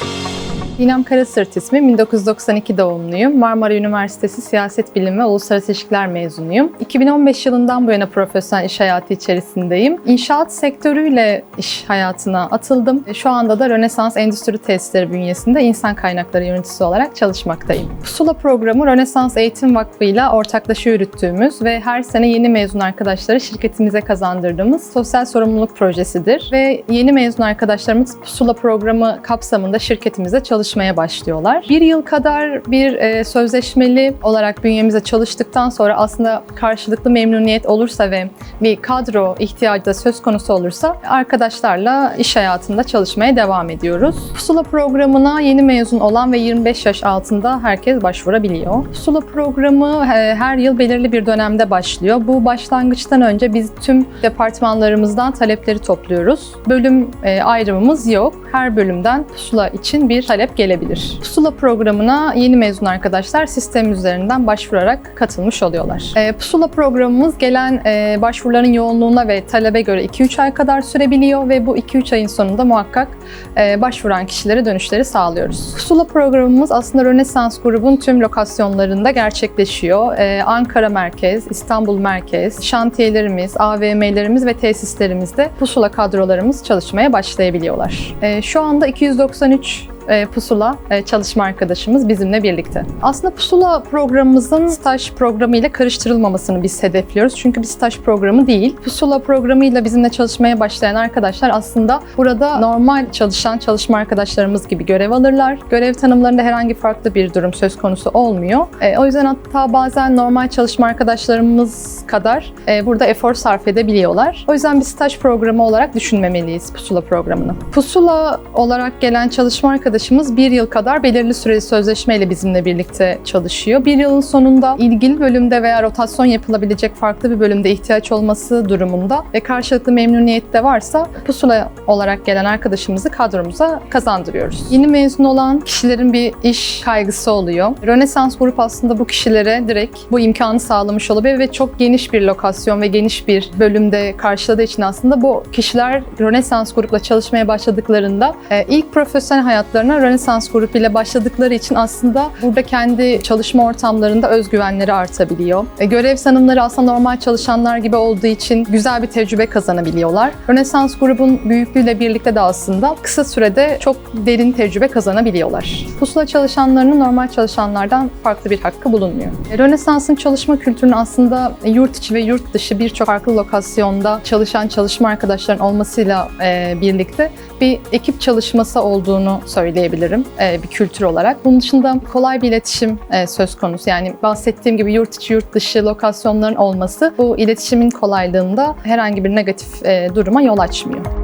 Bye. Dinem Karasırt ismi. 1992 doğumluyum. Marmara Üniversitesi Siyaset Bilimi ve Uluslararası İlişkiler mezunuyum. 2015 yılından bu yana profesyonel iş hayatı içerisindeyim. İnşaat sektörüyle iş hayatına atıldım. Şu anda da Rönesans Endüstri Tesisleri bünyesinde insan kaynakları yöneticisi olarak çalışmaktayım. Pusula programı Rönesans Eğitim Vakfı ile ortaklaşa yürüttüğümüz ve her sene yeni mezun arkadaşları şirketimize kazandırdığımız sosyal sorumluluk projesidir. Ve yeni mezun arkadaşlarımız Pusula programı kapsamında şirketimize çalışmaya başlıyorlar. Bir yıl kadar bir e, sözleşmeli olarak bünyemize çalıştıktan sonra aslında karşılıklı memnuniyet olursa ve bir kadro ihtiyacı da söz konusu olursa arkadaşlarla iş hayatında çalışmaya devam ediyoruz. Pusula programına yeni mezun olan ve 25 yaş altında herkes başvurabiliyor. Pusula programı e, her yıl belirli bir dönemde başlıyor. Bu başlangıçtan önce biz tüm departmanlarımızdan talepleri topluyoruz. Bölüm e, ayrımımız yok. Her bölümden pusula için bir talep gelebilir. Pusula programına yeni mezun arkadaşlar sistem üzerinden başvurarak katılmış oluyorlar. E, pusula programımız gelen e, başvuruların yoğunluğuna ve talebe göre 2-3 ay kadar sürebiliyor ve bu 2-3 ayın sonunda muhakkak e, başvuran kişilere dönüşleri sağlıyoruz. Pusula programımız aslında Rönesans grubun tüm lokasyonlarında gerçekleşiyor. E, Ankara merkez, İstanbul merkez, şantiyelerimiz, AVM'lerimiz ve tesislerimizde pusula kadrolarımız çalışmaya başlayabiliyorlar. E, şu anda 293 e, Pusula e, çalışma arkadaşımız bizimle birlikte. Aslında Pusula programımızın staj programı ile karıştırılmamasını biz hedefliyoruz. Çünkü bir staj programı değil. Pusula programıyla bizimle çalışmaya başlayan arkadaşlar aslında burada normal çalışan çalışma arkadaşlarımız gibi görev alırlar. Görev tanımlarında herhangi farklı bir durum söz konusu olmuyor. E, o yüzden hatta bazen normal çalışma arkadaşlarımız kadar burada efor sarf edebiliyorlar. O yüzden bir staj programı olarak düşünmemeliyiz Pusula programını. Pusula olarak gelen çalışma arkadaşlarımız arkadaşımız bir yıl kadar belirli süreli sözleşmeyle bizimle birlikte çalışıyor. Bir yılın sonunda ilgili bölümde veya rotasyon yapılabilecek farklı bir bölümde ihtiyaç olması durumunda ve karşılıklı memnuniyet de varsa pusula olarak gelen arkadaşımızı kadromuza kazandırıyoruz. Yeni mezun olan kişilerin bir iş kaygısı oluyor. Rönesans Grup aslında bu kişilere direkt bu imkanı sağlamış olabilir ve çok geniş bir lokasyon ve geniş bir bölümde karşıladığı için aslında bu kişiler Rönesans Grup'la çalışmaya başladıklarında e, ilk profesyonel hayatlarına Rönesans Grup ile başladıkları için aslında burada kendi çalışma ortamlarında özgüvenleri artabiliyor. E, görev tanımları aslında normal çalışanlar gibi olduğu için güzel bir tecrübe kazanabiliyorlar. Rönesans grubun büyüklüğüyle birlikte de aslında kısa sürede çok derin tecrübe kazanabiliyorlar. Pusula çalışanlarının normal çalışanlardan farklı bir hakkı bulunmuyor. E, Rönesans'ın çalışma kültürünün aslında yurt içi ve yurt dışı birçok farklı lokasyonda çalışan çalışma arkadaşların olmasıyla e, birlikte bir ekip çalışması olduğunu söyleyebilirim e, bir kültür olarak. Bunun dışında kolay bir iletişim e, söz konusu. Yani bahsettiğim gibi yurt içi, yurt dışı lokasyonların olması bu iletişimin kolaylığında herhangi bir negatif e, duruma yol açmıyor.